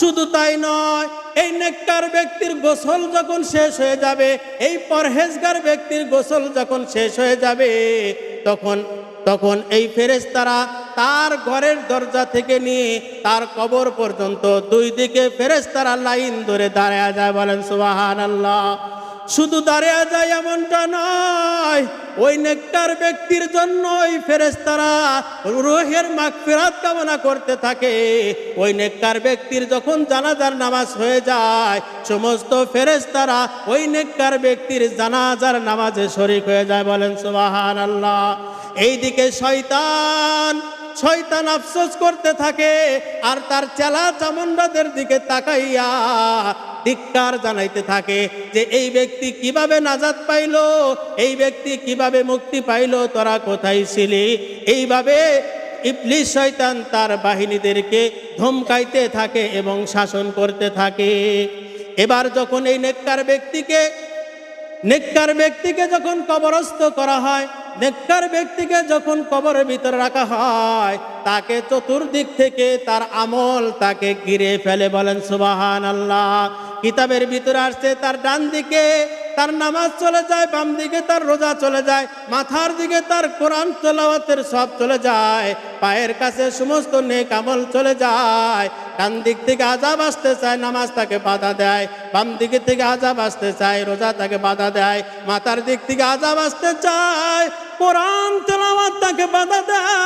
শুধু তাই নয়, এই নেককার ব্যক্তির গোসল যখন শেষ হয়ে যাবে, এই পরহেজগার ব্যক্তির গোসল যখন শেষ হয়ে যাবে, তখন তখন এই ফেরেশতারা তার ঘরের দরজা থেকে নিয়ে তার কবর পর্যন্ত দুই দিকে ফেরেশতারা লাইন ধরে দাঁড়ায় যায় বলেন সুবাহান আল্লাহ শুধু দাঁড়িয়ে যায় এমনটা নয়, ওই নেককার ব্যক্তির জন্য ওই ফেরেশতারা রোহের মাগফিরাত কামনা করতে থাকে। ওই নেককার ব্যক্তির যখন জানাজার নামাজ হয়ে যায়, সমস্ত ফেরেস্তারা ওই নেককার ব্যক্তির জানাজার নামাজে শরিক হয়ে যায় বলেন সুবাহান আল্লাহ এইদিকে শয়তান শয়তান আফসোস করতে থাকে আর তার চেলা চামুন্ডাদের দিকে তাকাইয়া ধিক্কার জানাইতে থাকে যে এই ব্যক্তি কীভাবে নাজাদ পাইল, এই ব্যক্তি কীভাবে মুক্তি পাইল, তোরা কোথায় ছিলি? এইভাবে ইবলিশ শয়তান তার বাহিনীদেরকে ধমকাইতে থাকে এবং শাসন করতে থাকে। এবার যখন এই নেককার ব্যক্তিকে নেককার ব্যক্তিকে যখন কবরস্থ করা হয় নেককার ব্যক্তিকে যখন কবরের ভিতরে রাখা হয়, তাকে চতুর্দিক থেকে তার আমল তাকে ঘিরে ফেলে বলেন সুবাহান আল্লাহ কিতাবের ভিতরে আসছে, তার ডান দিকে তার নামাজ চলে যায়, বাম দিকে তার রোজা চলে যায়, মাথার দিকে তার কোরআন তোলাওয়াতের সব চলে যায়, পায়ের কাছে সমস্ত নেক আমল চলে যায়, ডান দিক থেকে আজাব আসতে চায়, নামাজ তাকে বাধা দেয়, বাম দিকে থেকে আজাব আসতে চায়, রোজা তাকে বাধা দেয়, মাথার দিক থেকে আজাব আসতে চায়, কোরআন তেলাওয়াত তাকে বাধা দেয়।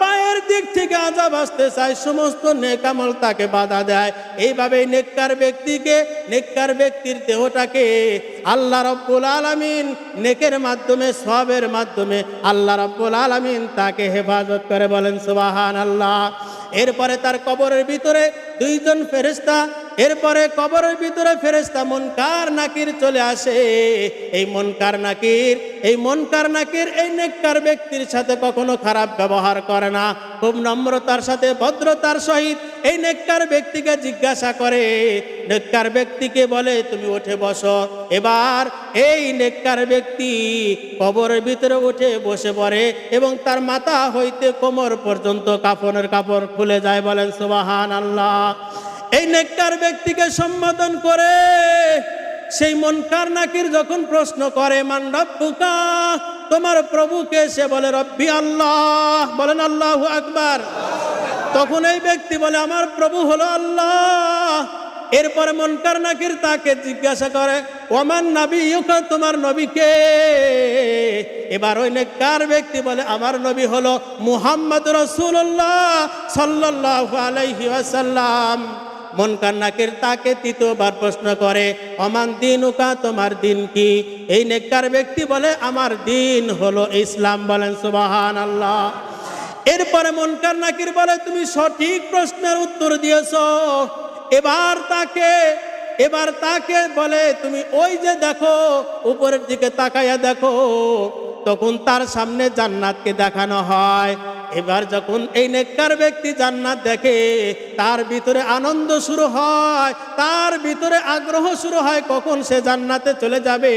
পায়ের দিক থেকে আজাব আসতে চায়, সমস্ত নেকামল তাকে বাধা দেয়। এইভাবে নেককার ব্যক্তিকে, নেককার ব্যক্তির দেহটাকে আল্লাহ রব্বুল আলমিন নেকের মাধ্যমে সবের মাধ্যমে আল্লাহ রব্বুল আলমিন তাকে হেফাজত করে বলেন সুবাহান আল্লাহ এরপরে তার কবরের ভিতরে দুইজন ফেরেস্তা এরপরে কবরের ভিতরে ফেরেস্তা মনকার নাকির চলে আসে। এই মনকার নাকির, এই মনকার নাকির এই নেককার ব্যক্তির সাথে কখনো খারাপ ব্যবহার করে না। খুব নম্রতার সাথে, ভদ্রতার সহিত এই নেককার ব্যক্তিকে জিজ্ঞাসা করে। নেককার ব্যক্তিকে বলে, তুমি উঠে বসো। এবার এই নেককার ব্যক্তি কবরের ভিতরে উঠে বসে পড়ে এবং তার মাথা হইতে কোমর পর্যন্ত কাপড়ের কাপড় খুলে যায় বলেন সুবাহান আল্লাহ এই নেককার ব্যক্তিকে সম্বোধন করে সেই মনকার নাকির যখন প্রশ্ন করে মান্ডব্বুকা তোমার প্রভুকে সে বলে, রব্বি আল্লাহ। বলেন, আল্লাহ আকবার। তখন এই ব্যক্তি বলে, আমার প্রভু হলো আল্লাহ। এরপরে মনকার নাকির তাকে জিজ্ঞাসা করে ওমান নবী তোমার নবীকে। এবার ওই নেককার ব্যক্তি বলে, আমার নবী হলো মুহাম্মদ রসুল্লাহ সাল্লাহ আলাইহি ওয়াসাল্লাম। মনকার নাকের তাকে তৃতীয়বার প্রশ্ন করে অমান দিন উকা তোমার দিন কি? এই নেককার ব্যক্তি বলে, আমার দিন হলো ইসলাম। বলেন সুবাহান আল্লাহ এরপরে মনকার নাকির বলে, তুমি সঠিক প্রশ্নের উত্তর দিয়েছ। এবার তাকে এবার তাকে বলে, তুমি ওই যে দেখো, উপরের দিকে তাকাইয়া দেখো, তখন তার সামনে জান্নাতকে দেখানো হয়। এবার যখন এই নেককার ব্যক্তি জান্নাত দেখে, তার ভিতরে আনন্দ শুরু হয়, তার ভিতরে আগ্রহ শুরু হয়, কখন সে জান্নাতে চলে যাবে?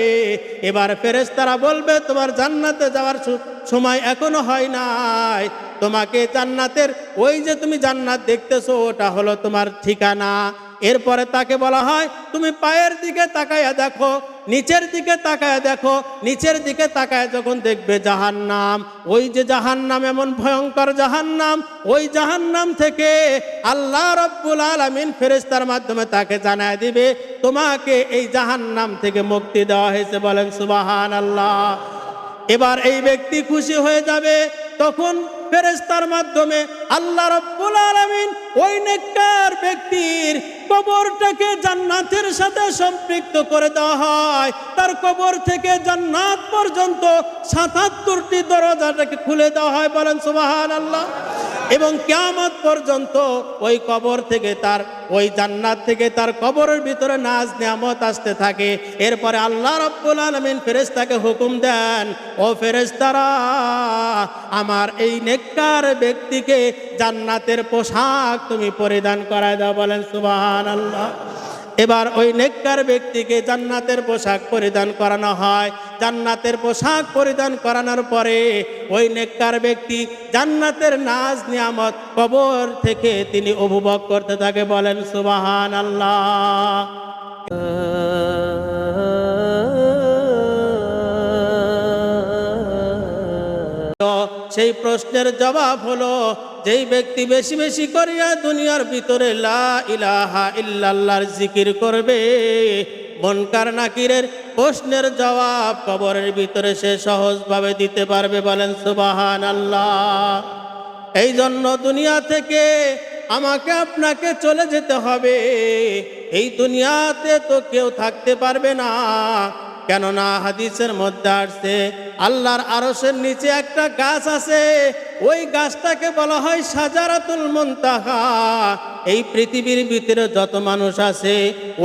এবার ফেরেশতারা বলবে, তোমার জান্নাতে যাওয়ার সময় এখনও হয় নাই। তোমাকে জান্নাতের, ওই যে তুমি জান্নাত দেখতেছো, ওটা হলো তোমার ঠিকানা। এরপরে তাকে বলা হয়, তুমি পায়ের দিকে তাকায়া দেখো, নিচের দিকে তাকায় দেখো, নিচের দিকে তাকায় যখন দেখবে জাহান্নাম। ওই যে জাহান্নাম এমন ভয়ঙ্কর জাহান্নাম, ওই জাহান্নাম থেকে আল্লাহ রব্বুল আলমিন ফেরেস্তার মাধ্যমে তাকে জানায় দিবে, তোমাকে এই জাহান্নাম থেকে মুক্তি দেওয়া হয়েছে। বলেন সুবাহান আল্লাহ এবার এই ব্যক্তি খুশি হয়ে যাবে, তখন ফেরেস্তার মাধ্যমে আল্লাহ রব্বুল আলামিন ওই নেককার ব্যক্তির কবরটাকে জান্নাতের সাথে সম্পৃক্ত করে দেওয়া হয়। তার কবর থেকে জান্নাত পর্যন্ত সাতাত্তরটি দরজাটাকে খুলে দেওয়া হয়। বলেন সুবাহ আল্লাহ এবং কেয়ামত পর্যন্ত ওই কবর থেকে তার, ওই জান্নাত থেকে তার কবরের ভিতরে নাজ নিয়ামত আসতে থাকে। এরপরে আল্লাহ রব্বুল আলমিন ফেরেস্তাকে হুকুম দেন, ও ফেরেস্তারা আমার এই নেককার ব্যক্তিকে জান্নাতের পোশাক তুমি পরিধান করায় দাও। বলেন সুবাহ আল্লাহ এবার ওই নেককার ব্যক্তিকে জান্নাতের পোশাক পরিধান করানো হয়। জান্নাতের পোশাক পরিধান করানোর পরে ওই নেককার ব্যক্তি জান্নাতের নাজ, নিয়ামত, কবর থেকে তিনি উপভোগ করতে থাকে বলেন সুবাহান আল্লাহ সেই প্রশ্নের জবাব হলো যেই ব্যক্তি বেশি বেশি করিয়া দুনিয়ার ভিতরে লা ইলাহা ইল্লাল্লাহর জিকির করবে মনকার নাকিরের প্রশ্নের জবাব কবরের ভিতরে সে সহজভাবে দিতে পারবে বলেন সুবাহান আল্লাহ এই জন্য দুনিয়া থেকে আমাকে আপনাকে চলে যেতে হবে। এই দুনিয়াতে তো কেউ থাকতে পারবে না। কেননা হাদিসের মধ্যে আসছে, আল্লাহর আরসের নিচে একটা গাছ আছে, ওই গাছটাকে বলা হয় সাজারাতুল মুনতাহা। এই পৃথিবীর ভিতরে যত মানুষ আছে,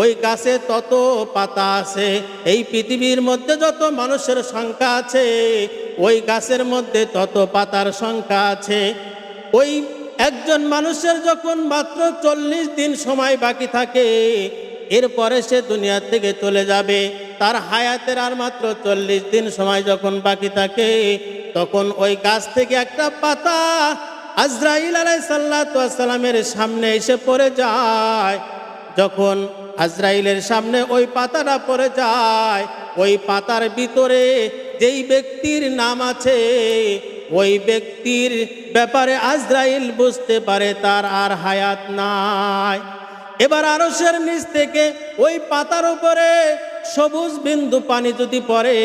ওই গাছে তত পাতা আছে, এই পৃথিবীর মধ্যে যত মানুষের সংখ্যা আছে, ওই গাছের মধ্যে তত পাতার সংখ্যা আছে। ওই একজন মানুষের যখন মাত্র চল্লিশ দিন সময় বাকি থাকে, এরপরে সে দুনিয়া থেকে চলে যাবে। তার হায়াতের আর মাত্র চল্লিশ দিন সময় যখন বাকি থাকে, তখন ওই গাছ থেকে একটা পাতা আজরাইল আলাই সাল্লামের সামনে এসে পড়ে যায়। যখন আজরাইলের সামনে ওই পাতাটা পড়ে যায়, ওই পাতার ভিতরে যেই ব্যক্তির নাম আছে, ওই ব্যক্তির ব্যাপারে আজরাইল বুঝতে পারে তার আর হায়াত নাই। এবার আরসের নিচ থেকে ওই পাতার উপরে সবুজ বিন্দু পানি যদি পড়ে,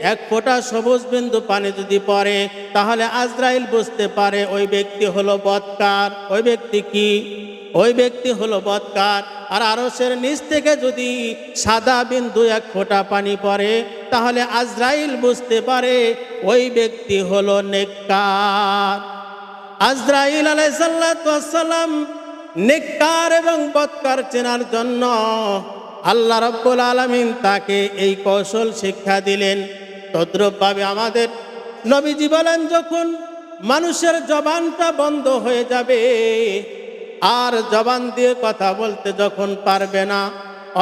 এক ফোঁটা সবুজ বিন্দু পানি যদি পড়ে, তাহলে আজরাইল বুঝতে পারে ওই ব্যক্তি হলো বৎকার। ওই ব্যক্তি কি? ওই ব্যক্তি হলো বৎকার। আর আরসের নিচ থেকে যদি সাদা বিন্দু এক ফোঁটা পানি পড়ে, তাহলে আজরাইল বুঝতে পারে ওই ব্যক্তি হলো নেককার। আজরাইল আলাই আলাইসাল্লাম নেককার এবং বৎকার চেনার জন্য আল্লাহ রব্বুল আলমিন তাকে এই কৌশল শিক্ষা দিলেন। তদ্রুপভাবে আমাদের নবীজি বলেন, যখন মানুষের জবানটা বন্ধ হয়ে যাবে, আর জবান দিয়ে কথা বলতে যখন পারবে না,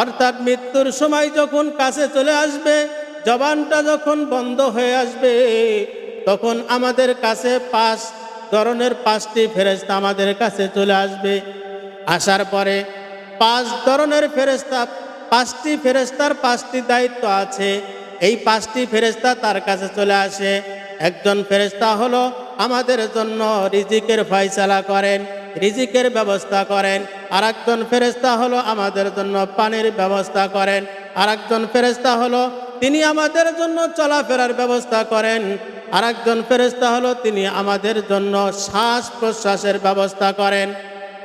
অর্থাৎ মৃত্যুর সময় যখন কাছে চলে আসবে, জবানটা যখন বন্ধ হয়ে আসবে, তখন আমাদের কাছে পাঁচ ধরনের পাঁচটি ফেরেস্তা আমাদের কাছে চলে আসবে। আসার পরে পাঁচ ধরনের ফেরেস্তা পাঁচটি ফেরেস্তার পাঁচটি দায়িত্ব আছে। এই পাঁচটি ফেরেস্তা তার কাছে চলে আসে। একজন ফেরেস্তা হলো আমাদের জন্য রিজিকের ফয়সালা করেন, রিজিকের ব্যবস্থা করেন। আর একজন ফেরেস্তা হলো আমাদের জন্য পানির ব্যবস্থা করেন। আর একজন ফেরেস্তা হলো তিনি আমাদের জন্য চলাফেরার ব্যবস্থা করেন। আর একজন ফেরেস্তা হলো তিনি আমাদের জন্য শ্বাস প্রশ্বাসের ব্যবস্থা করেন।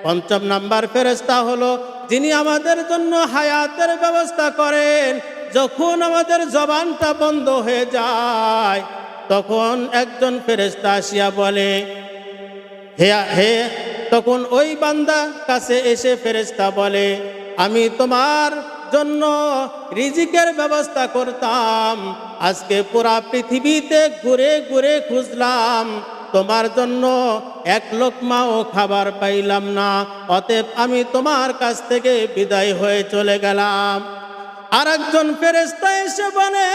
পঞ্চম নাম্বার ফেরেস্তা হলো যিনি আমাদের জন্য হায়াতের ব্যবস্থা করেন, যখন আমাদের জবানটা বন্ধ হয়ে যায়, তখন একজন ফেরেস্তা আসিয়া বলে, হে হে। তখন ওই বান্দা কাছে এসে ফেরেস্তা বলে, আমি তোমার জন্য রিজিকের ব্যবস্থা করতাম, আজকে পুরা পৃথিবীতে ঘুরে ঘুরে খুঁজলাম তোমার জন্য এক লোকমাও খাবার পাইলাম না। অতএব আমি তোমার কাছ থেকে বিদায় হয়ে চলে গেলাম। আর একজন ফেরেস্তা এসে বলে,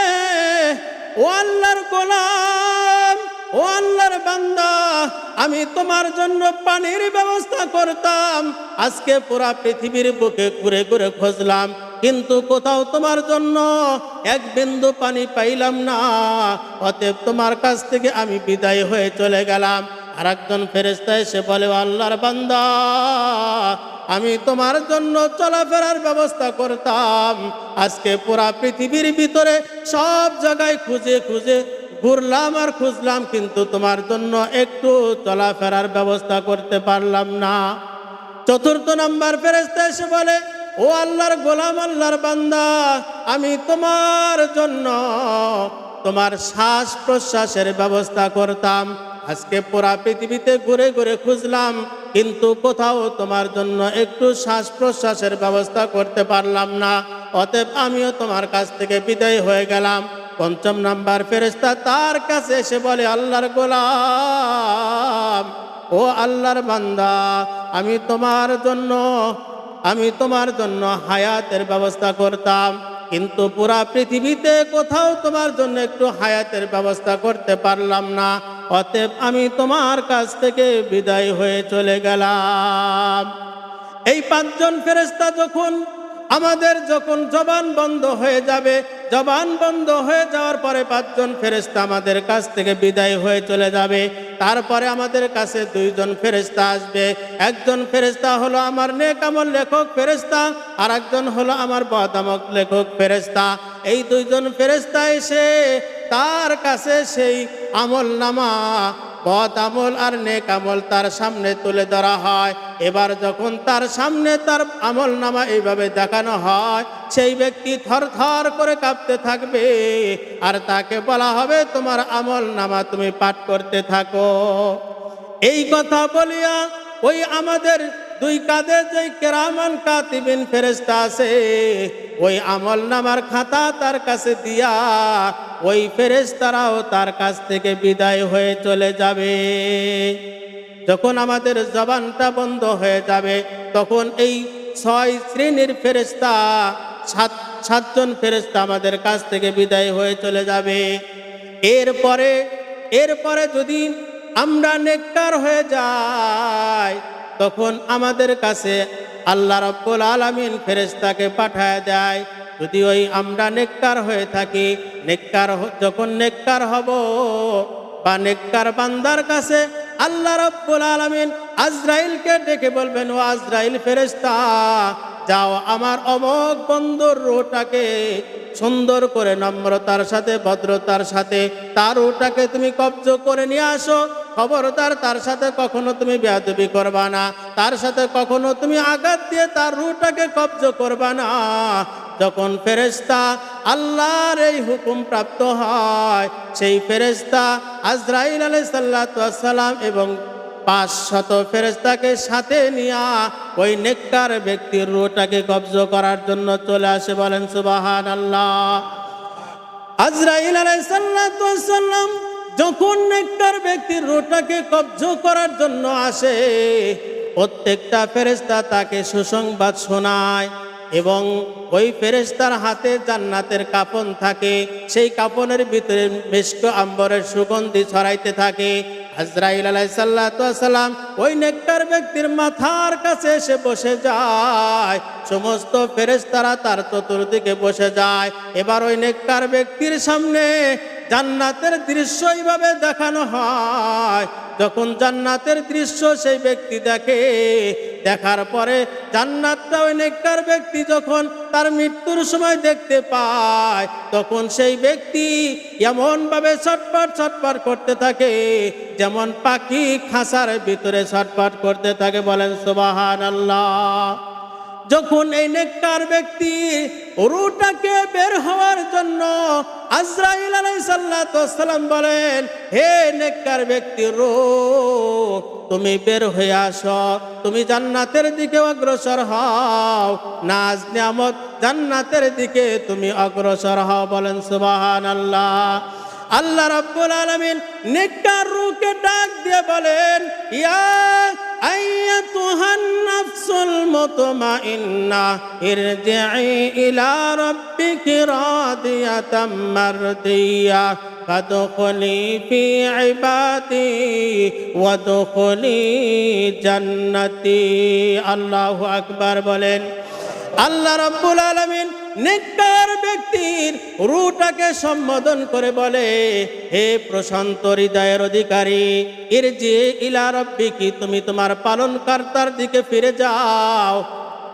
ও আল্লাহর গোলাম ও আল্লাহর বান্দা, আমি তোমার জন্য পানির ব্যবস্থা করতাম। আজকে পুরা পৃথিবীর বুকে ঘুরে ঘুরে খুঁজলাম, কিন্তু কোথাও তোমার জন্য এক বিন্দু পানি পাইলাম না। অতএব তোমার কাছ থেকে আমি বিদায় হয়ে চলে গেলাম। আর একজন ফেরেস্তা এসে বলে, "ও আল্লাহর বান্দা, আমি তোমার জন্য চলাফেরার ব্যবস্থা করতাম। আজকে পুরা পৃথিবীর ভিতরে সব জায়গায় খুঁজে খুঁজে ঘুরলাম আর খুঁজলাম, কিন্তু তোমার জন্য একটু চলাফেরার ব্যবস্থা করতে পারলাম না। চতুর্থ নাম্বার ফেরেস্তা এসে বলে, ও আল্লাহর গোলাম, আল্লাহর বান্দা, আমি তোমার জন্য তোমার শ্বাস প্রশ্বাসের ব্যবস্থা করতাম। আজকে পুরা পৃথিবীতে ঘুরে ঘুরে খুঁজলাম, কিন্তু কোথাও তোমার জন্য একটু শ্বাস প্রশ্বাসের ব্যবস্থা করতে পারলাম না। অতএব আমিও তোমার কাছ থেকে বিদায় হয়ে গেলাম। পঞ্চম নাম্বার ফেরেস্তা তার কাছে এসে বলে, আল্লাহর গোলাম, ও আল্লাহর বান্দা, আমি তোমার জন্য, আমি তোমার জন্য হায়াতের ব্যবস্থা করতাম। কিন্তু পুরা পৃথিবীতে কোথাও তোমার জন্য একটু হায়াতের ব্যবস্থা করতে পারলাম না। অতএব আমি তোমার কাছ থেকে বিদায় হয়ে চলে গেলাম। এই পাঁচজন ফেরেস্তা যখন আমাদের যখন জবান বন্ধ হয়ে যাবে জবান বন্ধ হয়ে যাওয়ার পরে পাঁচজন ফেরেস্তা আমাদের কাছ থেকে বিদায় হয়ে চলে যাবে। তারপরে আমাদের কাছে দুইজন ফেরেস্তা আসবে। একজন ফেরেস্তা হলো আমার নেকামল লেখক ফেরেস্তা আর একজন হলো আমার বদামক লেখক ফেরেস্তা এই দুইজন ফেরেস্তা এসে তার কাছে সেই আমল নামা বদ আমল আর নেক আমল তার সামনে তুলে ধরা হয়। এবার যখন তার সামনে তার আমল নামা এইভাবে দেখানো হয়, সেই ব্যক্তি থর থর করে কাঁপতে থাকবে। আর তাকে বলা হবে, তোমার আমল নামা তুমি পাঠ করতে থাকো। এই কথা বলিয়া ওই আমাদের দুই কাঁধে যে কেরামান কাতিবিন ফেরেস্তা আছে, ওই আমল নামার খাতা তার কাছে দিয়া ওই ফেরেস্তারাও তার কাছ থেকে বিদায় হয়ে চলে যাবে। যখন আমাদের জবানটা বন্ধ হয়ে যাবে, তখন এই ছয় শ্রেণির ফেরেস্তা সাত, সাতজন ফেরেস্তা আমাদের কাছ থেকে বিদায় হয়ে চলে যাবে। এরপরে এরপরে যদি আমরা নেককার হয়ে যাই তখন আমাদের কাছে আল্লাহ রব্বুল আলমিন ফেরেস্তাকে পাঠায় দেয়, যদি ওই আমরা নেককার হয়ে থাকি, নেককার যখন নেককার হব বা নেককার বান্দার কাছে আল্লাহ রব্বুল আলমিন আজরাইলকে ডেকে বলবেন, ও আজরাইল ফেরেস্তা যাও আমার অমক বন্ধুর রোটাকে সুন্দর করে নম্রতার সাথে, ভদ্রতার সাথে। তার রোটাকে তুমি কবজ করে নিয়ে আসো। খবরদার, তার সাথে কখনো তুমি বেয়াদবি করবা না। তার সাথে কখনো তুমি আঘাত দিয়ে তার রুটাকে কবজ করবা না। যখন ফেরেস্তা আল্লাহর এই হুকুম প্রাপ্ত হয়, সেই ফেরেস্তা আজরাইল আলাই সাল্লা সাল্লাম এবং পাঁচ শত ফেরেস্তাকে সাথে নিয়া ওই নেককার ব্যক্তির রুটাকে কবজ করার জন্য চলে আসে বলেন সুবাহান আল্লাহ আজরাইল আলাইসাল্লাম যখন নেককার ব্যক্তির রোটাকে কবজ করার জন্য আসে, প্রত্যেকটা ফেরেস্তা তাকে সুসংবাদ শোনায়। এবং ওই ফেরেস্তার হাতে জান্নাতের কাপন থাকে, সেই কাপনের ভিতরে মিষ্ট আম্বরের সুগন্ধি ছড়াইতে থাকে। আজরাইল আলাইসাল্লাম ওই নেককার ব্যক্তির মাথার কাছে এসে বসে যায়। সমস্ত ফেরেস্তারা তার চতুর্দিকে বসে যায়। এবার ওই নেককার ব্যক্তির সামনে জান্নাতের দৃশ্য এইভাবে দেখানো হয়। যখন জান্নাতের দৃশ্য সেই ব্যক্তি দেখে, দেখার পরে জান্নাতটা ওই নেককার ব্যক্তি যখন তার মৃত্যুর সময় দেখতে পায়, তখন সেই ব্যক্তি এমনভাবে ছটপট ছটপট করতে থাকে, যেমন পাখি খাঁচার ভিতরে ছটপট করতে থাকে। বলেন সুবাহান আল্লাহ যখন এই নেককার ব্যক্তি রুটাকে বের হওয়ার জন্য আজরাইল আলাইসাল্লাম বলেন, হে নেককার ব্যক্তি রো, তুমি বের হয়ে আসো, তুমি জান্নাতের দিকে অগ্রসর হও। নাজ নিয়ামত জান্নাতের দিকে তুমি অগ্রসর হও। বলেন সুবাহান আল্লাহ আল্লাহ রাব্বুল আলামিন নেককার রূহকে ডাক দিয়ে বলেন, ইয়া আইয়াতুহান নাফসুল মুতমাইন্না ইরজিই ইলা রাব্বিকি রাদিয়াতাম মারদিয়া ফাদখুলি ফি ইবাদি ওয়াদখুলি জান্নাতি। আল্লাহু আকবার বলেন, আল্লাহ রাব্বুল আলামিন নেককার ব্যক্তির রুটাকে সম্বোধন করে বলে, হে প্রশান্ত হৃদয়ের অধিকারী এর যে ইলারব্বি কি তুমি তোমার পালনকর্তার দিকে ফিরে যাও।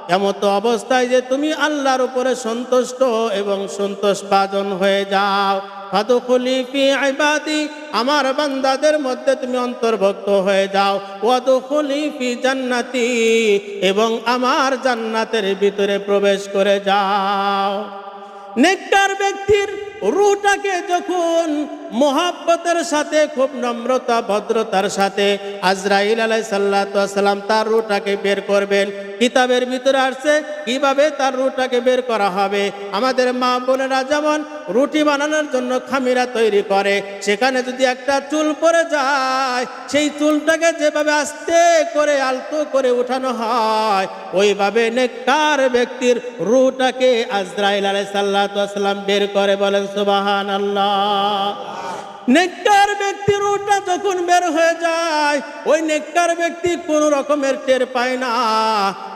এমতো অবস্থায় যে তুমি আল্লাহর উপরে সন্তুষ্ট এবং সন্তোষ পাজন হয়ে যাও। ফাদুখুলি ফি ইবাদি, আমার বান্দাদের মধ্যে তুমি অন্তর্ভুক্ত হয়ে যাও। ওয়াদুকুলি ফি জান্নাতি, এবং আমার জান্নাতের ভিতরে প্রবেশ করে যাও। নেককার ব্যক্তির রুটাকে যখন মোহাব্বতের সাথে, খুব নম্রতা, ভদ্রতার সাথে আজরাইল আলাই সাল্লাম তার রুটাকে বের করবেন। কিতাবের ভিতরে আসছে, কীভাবে তার রুটাকে বের করা হবে? আমাদের মা বোনেরা যেমন রুটি বানানোর জন্য খামিরা তৈরি করে, সেখানে যদি একটা চুল পরে যায়, সেই চুলটাকে যেভাবে আস্তে করে আলতো করে উঠানো হয়, ওইভাবে নেককার ব্যক্তির রুটাকে আজরাইল আলাই সাল্লাম বের করে বলেন সুবাহান আল্লাহ নেককার ব্যক্তির রুটা যখন বের হয়ে যায়, ওই নেককার ব্যক্তি কোন রকমের টের পায় না।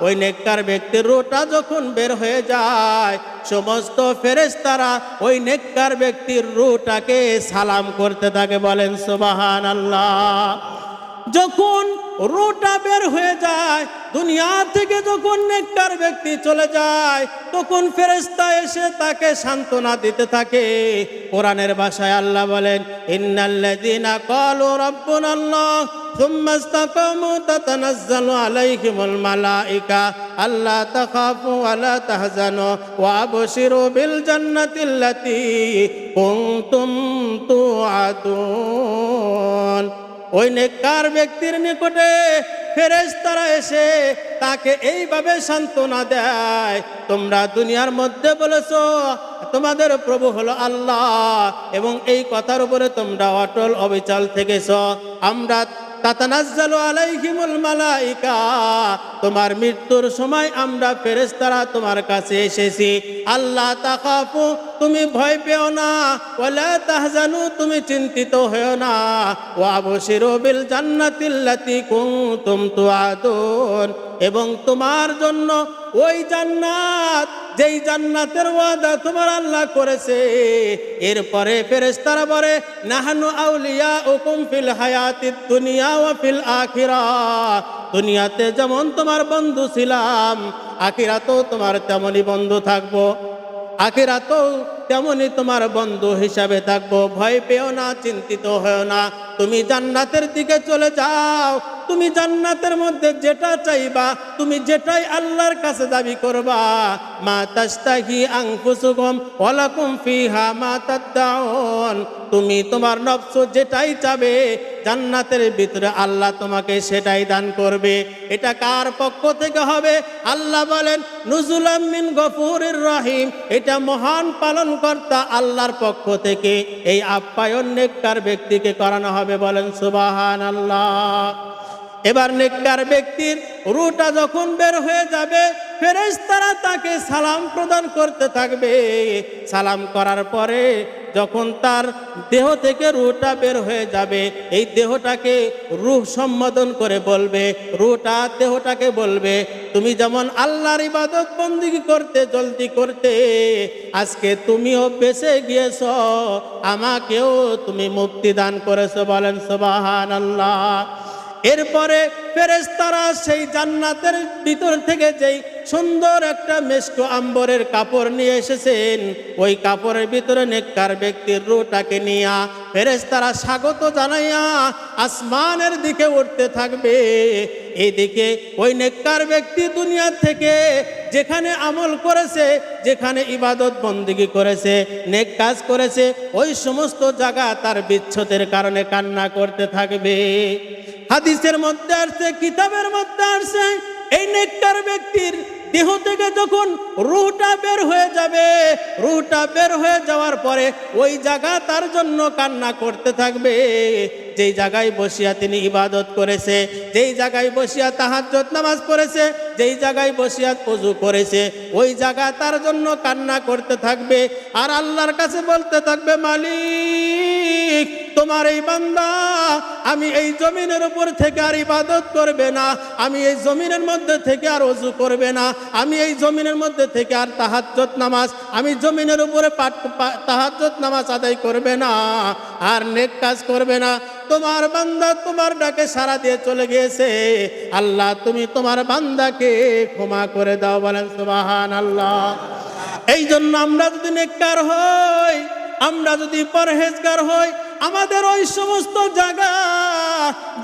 ওই নেককার ব্যক্তির রুটা যখন বের হয়ে যায়, সমস্ত ফেরেস্তারা ওই নেককার ব্যক্তির রুটাকে সালাম করতে থাকে, বলেন সুবাহান আল্লাহ যখন রোটা বের হয়ে যায়, দুনিয়া থেকে যখন নেকটার ব্যক্তি চলে যায়, তখন ফেরেস্তা এসে তাকে সান্ত্বনা দিতে থাকে। কোরআনের ভাষায় আল্লাহ বলেন, ইন্নাল্লাযীনা ক্বালু রাব্বুনাল্লাহ সুম্মা ইসতাকামু তাতানাজ্জালু আলাইহিমুল মালায়েকা আল্লা তাখাফু ওয়া লা তাহজানু ওয়া আবশিরু বিল জান্নাতিল্লাতী কুনতুম তুআদুন। ওই নেককার ব্যক্তির নিকটে ফেরেশতারা এসে তাকে এইভাবে সান্ত্বনা দেয়, তোমরা দুনিয়ার মধ্যে বলেছ, তোমাদের প্রভু হলো আল্লাহ এবং এই কথার উপরে তোমরা অটল অবিচাল থেকেছ। আমরা তাতানাজ্জালু আলাইহিমুল মালাইকা, তোমার মৃত্যুর সময় আমরা ফেরেশতারা তোমার কাছে এসেছি। আল্লাহ তাকাফু তুমি ভয় পেও না, ওয়ালা তাহজানু, তুমি চিন্তিত হও না। ওয়া আবশিরু বিল জান্নাতিল্লাতি কুনতুম তুআদুন, এবং তোমার জন্য ওই জান্নাত যেই জান্নাতের ওয়াদা তোমার আল্লাহ করেছে, এরপরে ফেরেস্তারা বলে, নাহানু আউলিয়া ও ফিল হায়াতি দুনিয়া ও ফিল আখিরা। দুনিয়াতে যেমন তোমার বন্ধু ছিলাম, আখিরাতেও তোমার তেমনই বন্ধু থাকব। আখিরাতেও তেমনই তোমার বন্ধু হিসাবে থাকব। ভয় পেও না, চিন্তিত হও না। তুমি জান্নাতের দিকে চলে যাও। তুমি জান্নাতের মধ্যে যেটা চাইবা, তুমি যেটাই আল্লাহর কাছে দাবি করবা। মা তাস্তাহি আংফুসুকুম ওয়ালাকুম ফিহা মা তাদ্দাউন। তুমি তোমার নফস যেটাই চাবে, জান্নাতের ভিতরে আল্লাহ তোমাকে সেটাই দান করবে। এটা কার পক্ষ থেকে হবে? আল্লাহ বলেন, নুজুলাম মিন গফুরির রহিম। এটা মহান পালনকর্তা আল্লাহর পক্ষ থেকে এই আপ্যায়ন নেককার ব্যক্তিকে করানো হবে বলেন সুবাহান আল্লাহ এবার নেককার ব্যক্তির রুটা যখন বের হয়ে যাবে, ফেরেশতারা তাকে সালাম প্রদান করতে থাকবে। সালাম করার পরে যখন তার দেহ থেকে রুটা বের হয়ে যাবে, এই দেহটাকে রুহ সম্বোধন করে বলবে রুটা দেহটাকে বলবে, তুমি যেমন আল্লাহর ইবাদত বন্দিগি করতে, জলদি করতে, আজকে তুমিও বেঁচে গিয়েছ, আমাকেও তুমি মুক্তি দান করেছ। বলেন সবাহান আল্লাহ এরপরে ফেরেশতারা সেই জান্নাতের ভিতর থেকে যেই সুন্দর একটা মেস্কো আম্বরের কাপড় নিয়ে এসেছেন, ওই কাপড়ের ভিতরে নেককার ব্যক্তির রুটাকে নিয়া ফেরেশতারা স্বাগত জানাইয়া আসমানের দিকে উঠতে থাকবে। এদিকে ওই নেককার ব্যক্তি দুনিয়া থেকে যেখানে আমল করেছে, যেখানে ইবাদত বন্দিগি করেছে, নেক কাজ করেছে, ওই সমস্ত জায়গা তার বিচ্ছেদের কারণে কান্না করতে থাকবে। হাদিসের মধ্যে আসছে, কিতাবের মধ্যে আসছে, এই নেককার ব্যক্তির দেহ থেকে যখন রুহটা বের হয়ে যাবে, রুহটা বের হয়ে যাওয়ার পরে ওই জায়গা তার জন্য কান্না করতে থাকবে। যেই জায়গায় বসিয়া তিনি ইবাদত করেছে, যেই জায়গায় বসিয়া তাহাজ্জত নামাজ পড়েছে, যেই জায়গায় বসিয়া অজু করেছে, ওই জায়গা তার জন্য কান্না করতে থাকবে। আর আল্লাহর কাছে বলতে থাকবে, মালিক তোমার এই বান্দা, আমি এই জমিনের উপর থেকে আর ইবাদত করবে না, আমি এই জমিনের মধ্যে থেকে আর অজু করবে না, আমি এই জমিনের মধ্যে থেকে আর তাহাজ্জত নামাজ, আমি জমিনের উপরে পাঠ নামাজ আদায় করবে না, আর নেক কাজ করবে না। তোমার বান্দা তোমার ডাকে সারা দিয়ে চলে গিয়েছে। আল্লাহ, তুমি তোমার বান্দাকে ক্ষমা করে দাও, বলেন সুবাহান আল্লাহ এই জন্য আমরা যদি নেককার হই, আমরা যদি পরহেজগার হই আমাদের ওই সমস্ত জায়গা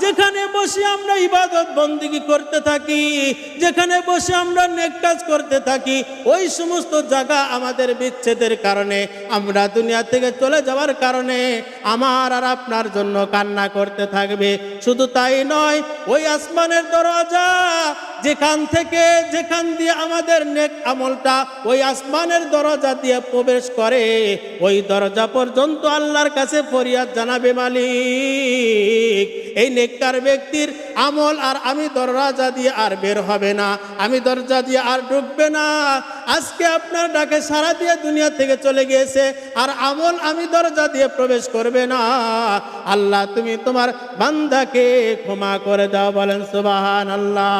যেখানে বসে আমরা ইবাদত বন্দিগি করতে থাকি, যেখানে বসে আমরা নেক কাজ করতে থাকি, ওই সমস্ত জায়গা আমাদের বিচ্ছেদের কারণে, আমরা দুনিয়া থেকে চলে যাওয়ার কারণে আমার আর আপনার জন্য কান্না করতে থাকবে। শুধু তাই নয়, ওই আসমানের দরজা যেখান থেকে যেখান দিয়ে আমাদের নেক আমলটা ওই আসমানের দরজা দিয়ে প্রবেশ করে, ওই দরজা পর্যন্ত আল্লাহর কাছে ফরিয়াদ জানাবে মালিক। এই নেককার ব্যক্তির আমল আর আমি দরজা দিয়ে আর বের হবে না, আমি দরজা দিয়ে আর ঢুকবে না। আজকে আপনার ডাকে সারা দিয়ে দুনিয়া থেকে চলে গিয়েছে, আর আমল আমি দরজা দিয়ে প্রবেশ করবে না। আল্লাহ, তুমি তোমার বান্দাকে ক্ষমা করে দাও, বলেন সুবাহান আল্লাহ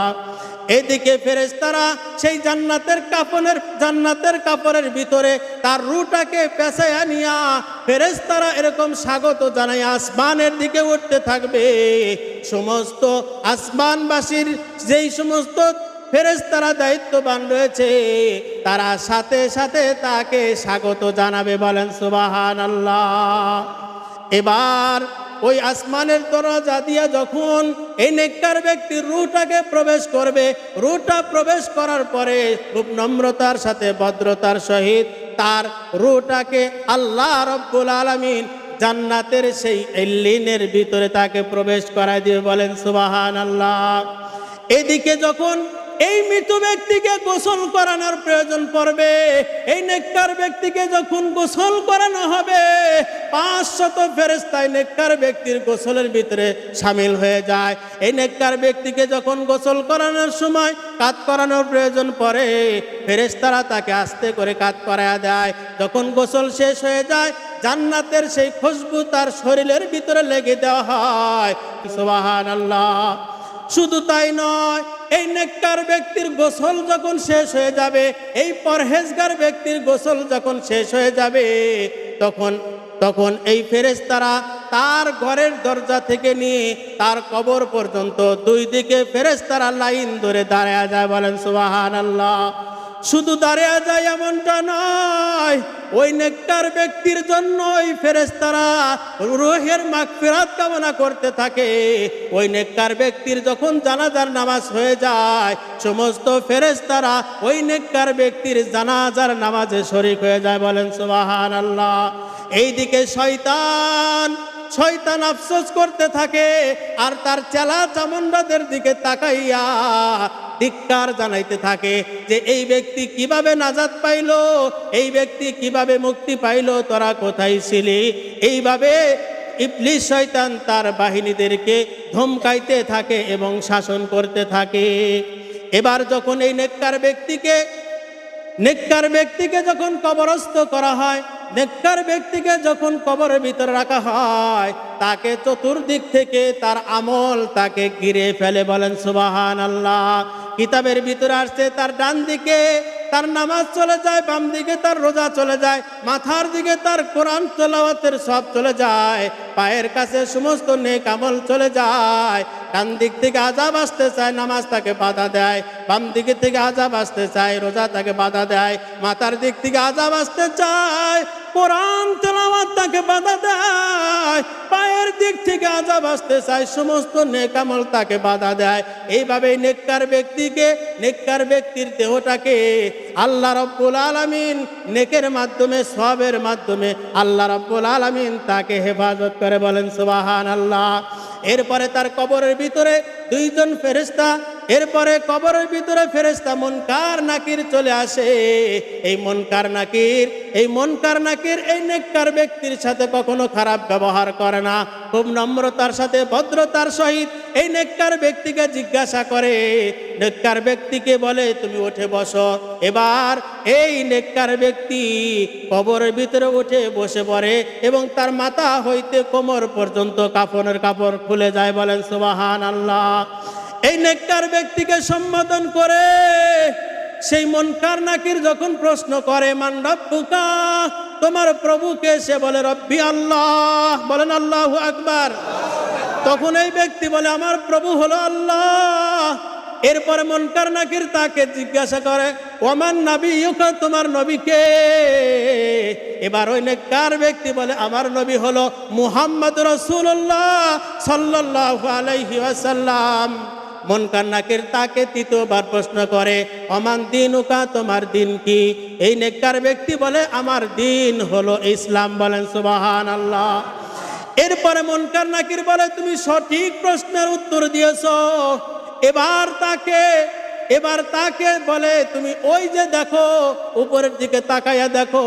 এদিকে ফেরেশতারা সেই জান্নাতের কাপড়ের জান্নাতের কাপড়ের ভিতরে তার রুটাকে পেঁচাইয়া নিয়া ফেরেশতারা এরকম স্বাগত জানাই আসমানের দিকে উঠতে থাকবে। সমস্ত আসমানবাসীর যেই সমস্ত ফেরেশতারা দায়িত্ববান রয়েছে, তারা সাথে সাথে তাকে স্বাগত জানাবে বলেন সুবাহান আল্লাহ এবার ওই আসমানের দরজা দিয়া যখন এই নেককার ব্যক্তির রুটাকে প্রবেশ করবে রুটা প্রবেশ করার পরে খুব নম্রতার সাথে, ভদ্রতার সহিত তার রুটাকে আল্লাহ রব্বুল আলমিন জান্নাতের সেই এল্লিনের ভিতরে তাকে প্রবেশ করায় দিয়ে বলেন সুবাহান আল্লাহ এদিকে যখন এই মৃত ব্যক্তিকে গোসল করানোর প্রয়োজন পড়বে। এই নেককার ব্যক্তিকে যখন গোসল করানো হবে, পাঁচশত ফেরেস্তায় নেককার ব্যক্তির গোসলের ভিতরে সামিল হয়ে যায়। এই নেককার ব্যক্তিকে যখন গোসল করানোর সময় কাত করানোর প্রয়োজন পড়ে ফেরেস্তারা তাকে আস্তে করে কাত করায়া দেয়। যখন গোসল শেষ হয়ে যায়, জান্নাতের সেই খুশবু তার শরীরের ভিতরে লেগে দেওয়া হয়। সুবাহান আল্লাহ শুধু তাই নয় এই নেককার ব্যক্তির গোসল যখন শেষ হয়ে যাবে, এই পরহেজগার ব্যক্তির গোসল যখন শেষ হয়ে যাবে, তখন তখন এই ফেরেস্তারা তার ঘরের দরজা থেকে নিয়ে তার কবর পর্যন্ত দুই দিকে ফেরেশতারা লাইন ধরে দাঁড়ায় যায়। বলেন সুবাহান আল্লাহ শুধু দাঁড়িয়ে যায় এমনটা নয়, ওই নেকটার ব্যক্তির জন্য ওই ফেরেস্তারা রোহের মাগফিরাত কামনা করতে থাকে। ওই নেককার ব্যক্তির যখন জানাজার নামাজ হয়ে যায়, সমস্ত ফেরেস্তারা ওই নেককার ব্যক্তির জানাজার নামাজে শরিক হয়ে যায় বলেন সুবাহান আল্লাহ এইদিকে শয়তান শয়তান আফসোস করতে থাকে, আর তার চেলা চামুন্ডাদের দিকে তাকাইয়া ধিক্কার জানাইতে থাকে যে এই ব্যক্তি কীভাবে নাজাদ পাইল, এই ব্যক্তি কীভাবে মুক্তি পাইল, তোরা কোথায় ছিলি? এইভাবে ইবলিশ শয়তান তার বাহিনীদেরকে ধমকাইতে থাকে এবং শাসন করতে থাকে। এবার যখন এই নেককার ব্যক্তিকে নেককার ব্যক্তিকে যখন কবরস্থ করা হয় নেককার ব্যক্তিকে যখন কবরের ভিতরে রাখা হয়, তাকে চতুর্দিক থেকে তার আমল তাকে ঘিরে ফেলে বলেন সুবাহান আল্লাহ কিতাবের ভিতরে আসছে, তার ডান দিকে তার নামাজ চলে যায়, বাম দিকে তার রোজা চলে যায়, মাথার দিকে তার কোরআন তেলাওয়াতের সব চলে যায়, পায়ের কাছে সমস্ত নেক আমল চলে যায়, ডান দিক থেকে আজাব আসতে চায়, নামাজ তাকে বাধা দেয়, বাম দিকে থেকে আজাব আসতে চায়, রোজা তাকে বাধা দেয়, মাথার দিক থেকে আজাব আসতে চায় কোরআন তেলাওয়াত তাকে বাধা দেয়। পায়ের দিক থেকে আজাব আসতে চায়, সমস্ত নেকামল তাকে বাধা দেয়। এইভাবে নেককার ব্যক্তিকে, নেককার ব্যক্তির দেহটাকে আল্লাহ রব্বুল আলমিন নেকের মাধ্যমে সবের মাধ্যমে আল্লাহ রব্বুল আলমিন তাকে হেফাজত করে বলেন সুবাহান আল্লাহ এরপরে তার কবরের ভিতরে দুইজন ফেরেস্তা এরপরে কবরের ভিতরে ফেরেস্তা মনকার নাকির চলে আসে। এই মনকার নাকির, এই মনকার নাকির এই নেককার ব্যক্তির সাথে কখনো খারাপ ব্যবহার করে না। খুব নম্রতার সাথে, ভদ্রতার সহিত এই নেককার ব্যক্তিকে জিজ্ঞাসা করে, নেককার ব্যক্তিকে বলে, তুমি উঠে বসো। এবার এই নেককার ব্যক্তি কবরের ভিতরে উঠে বসে পড়ে এবং তার মাথা হইতে কোমর পর্যন্ত কাপড়ের কাপড় খুলে যায়, বলেন সুবাহান আল্লাহ এই নেককার ব্যক্তিকে সম্বোধন করে, সেই মনকার নাকির যখন প্রশ্ন করে, মান রব্বুকা? তোমার প্রভুকে সে বলে, রব্বি আল্লাহ। বলেন, আল্লাহ আকবার। তখন এই ব্যক্তি বলে, আমার প্রভু হলো আল্লাহ। এরপরে মনকার নাকির তাকে জিজ্ঞাসা করে, ওমান নবী তোমার নবীকে এবার ওই নেককার ব্যক্তি বলে, আমার নবী হলো মুহাম্মদ রসুল্লাহ সাল্লাহ আলাইহি ওয়াসাল্লাম। মন কান্নাকের তাকে তৃতীয়বার প্রশ্ন করে অমান দিন উকা তোমার দিন কি? এই নেককার ব্যক্তি বলে, আমার দিন হলো ইসলাম। বলেন সুবাহান আল্লাহ এরপরে মনকার নাকির বলে, তুমি সঠিক প্রশ্নের উত্তর দিয়েছ। এবার তাকে এবার তাকে বলে, তুমি ওই যে দেখো, উপরের দিকে তাকাইয়া দেখো,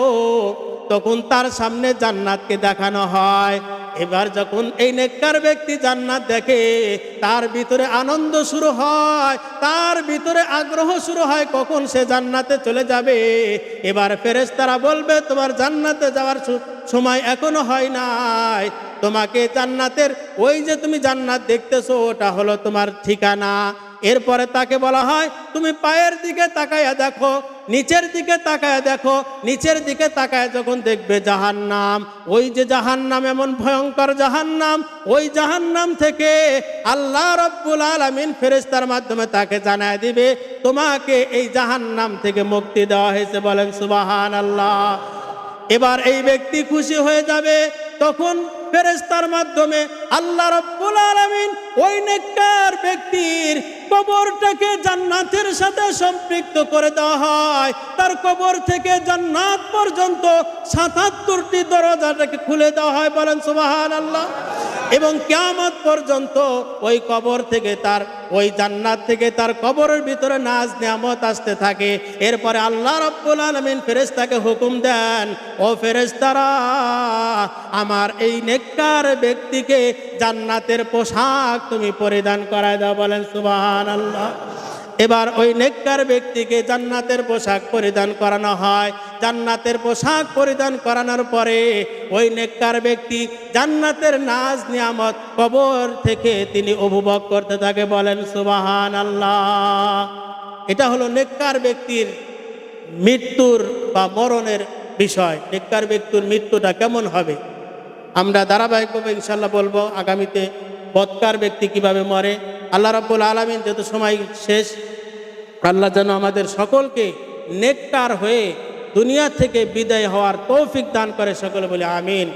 তখন তার সামনে জান্নাতকে দেখানো হয়। এবার যখন এই নেককার ব্যক্তি জান্নাত দেখে, তার ভিতরে আনন্দ শুরু হয়, তার ভিতরে আগ্রহ শুরু হয়, কখন সে জান্নাতে চলে যাবে? এবার ফেরেশতারা বলবে, তোমার জান্নাতে যাওয়ার সময় এখনও হয় নাই। তোমাকে জান্নাতের, ওই যে তুমি জান্নাত দেখতেছো, ওটা হলো তোমার ঠিকানা। এরপরে তাকে বলা হয়, তুমি পায়ের দিকে তাকায়া দেখো, নিচের দিকে তাকায়া দেখো, নিচের দিকে তাকায় যখন দেখবে জাহান্নাম। ওই যে জাহান্নাম এমন ভয়ঙ্কর জাহান্নাম, ওই জাহান্নাম থেকে আল্লাহ রব্বুল আলমিন ফেরেস্তার মাধ্যমে তাকে জানায় দিবে, তোমাকে এই জাহান্নাম থেকে মুক্তি দেওয়া হয়েছে বলেন সুবাহান আল্লাহ এবার এই ব্যক্তি খুশি হয়ে যাবে, তখন ফেরেস্তার মাধ্যমে আল্লাহ রব্বুল আলামিন ওই নেককার ব্যক্তির কবরটাকে জান্নাতের সাথে সম্পৃক্ত করে দেওয়া হয়। তার কবর থেকে জান্নাত পর্যন্ত সাতাত্তরটি দরজাটাকে খুলে দেওয়া হয় বলেন সুবাহান আল্লাহ এবং কেয়ামত পর্যন্ত ওই কবর থেকে তার, ওই জান্নাত থেকে তার কবরের ভিতরে নাজ নিয়ামত আসতে থাকে। এরপরে আল্লাহ রব্বুল আলমিন ফেরেস্তাকে হুকুম দেন, ও ফেরেস্তারা আমার এই নেককার ব্যক্তিকে জান্নাতের পোশাক তুমি পরিধান করায় দাও, বলেন সুবাহান আল্লাহ এবার ওই নেককার ব্যক্তিকে জান্নাতের পোশাক পরিধান করানো হয়। জান্নাতের পোশাক পরিধান করানোর পরে ওই নেককার ব্যক্তি জান্নাতের নাজ, নিয়ামত, কবর থেকে তিনি উপভোগ করতে থাকে, বলেন সুবাহান আল্লাহ এটা হলো নেককার ব্যক্তির মৃত্যুর বা মরণের বিষয়। নেককার ব্যক্তির মৃত্যুটা কেমন হবে? আমরা ধারাবাহিকভাবে ইনশাল্লাহ বলব, আগামীতে বৎকার ব্যক্তি কীভাবে মরে? আল্লাহ রাব্বুল আলমিন যত সময় শেষ, আল্লাহ যেন আমাদের সকলকে নেককার হয়ে দুনিয়া থেকে বিদায় হওয়ার তৌফিক দান করে সকলে বলে আমিন।